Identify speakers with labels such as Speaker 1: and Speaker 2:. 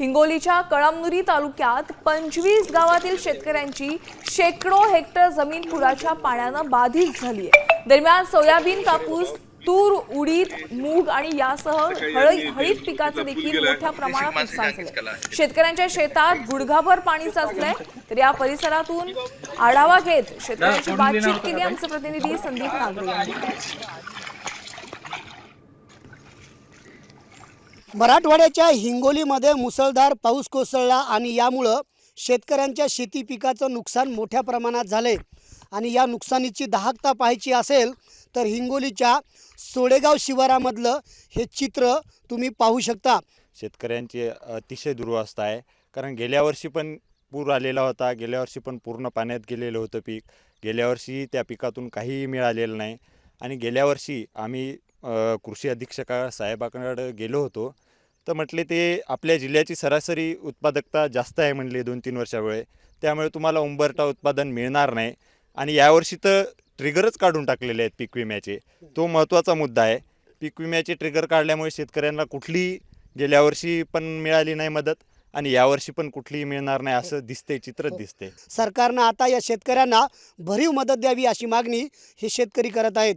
Speaker 1: हिंगोलीच्या कळमनुरी तालुक्यात पंचवीस गावातील शेतकऱ्यांची शेकडो हेक्टर जमीन पुराच्या पाण्यानं बाधित झाली आहे. दरम्यान सोयाबीन कापूस तूर उडीद मूग आणि यासह हळद हळीत पिकाचं देखील मोठ्या प्रमाणात नुकसान झालं शेतकऱ्यांच्या शेतात गुडघाभर पाणी साचलंय तर या परिसरातून आढावा घेत शेतकऱ्यांची बातचीत केली आमचे प्रतिनिधी संदीप नागरे यांनी.
Speaker 2: मराठवाड्याच्या हिंगोलीमध्ये मुसळधार पाऊस कोसळला आणि यामुळं शेतकऱ्यांच्या शेती पिकाचं नुकसान मोठ्या प्रमाणात झाले आणि या नुकसानीची दाहकता पाहायची असेल तर हिंगोलीच्या सोडेगाव शिवारामधलं हे चित्र तुम्ही पाहू शकता.
Speaker 3: शेतकऱ्यांची अतिशय दुर्वस्था आहे. कारण गेल्या वर्षी पण पूर आलेला होता. गेल्या वर्षी पण पूर्ण पाण्यात गेलेलं होतं पीक. गेल्या वर्षी त्या पिकातून काहीही मिळालेलं नाही. आणि गेल्या वर्षी आम्ही कृषी अधीक्षका साहेबाकडे गेलो होतो. तर म्हटले ते आपल्या जिल्ह्याची सरासरी उत्पादकता जास्त आहे म्हणले दोन तीन वर्षामुळे. त्यामुळे तुम्हाला उंबरटा उत्पादन मिळणार नाही. आणि यावर्षी तर ट्रिगरच काढून टाकलेले आहेत पीक विम्याचे. तो महत्त्वाचा मुद्दा आहे. पीक विम्याचे ट्रिगर काढल्यामुळे शेतकऱ्यांना कुठलीही गेल्या वर्षी पण मिळाली नाही मदत आणि यावर्षी पण कुठलीही मिळणार नाही असं दिसते चित्रच दिसते.
Speaker 2: सरकारनं आता या शेतकऱ्यांना भरीव मदत द्यावी अशी मागणी हे शेतकरी करत आहेत.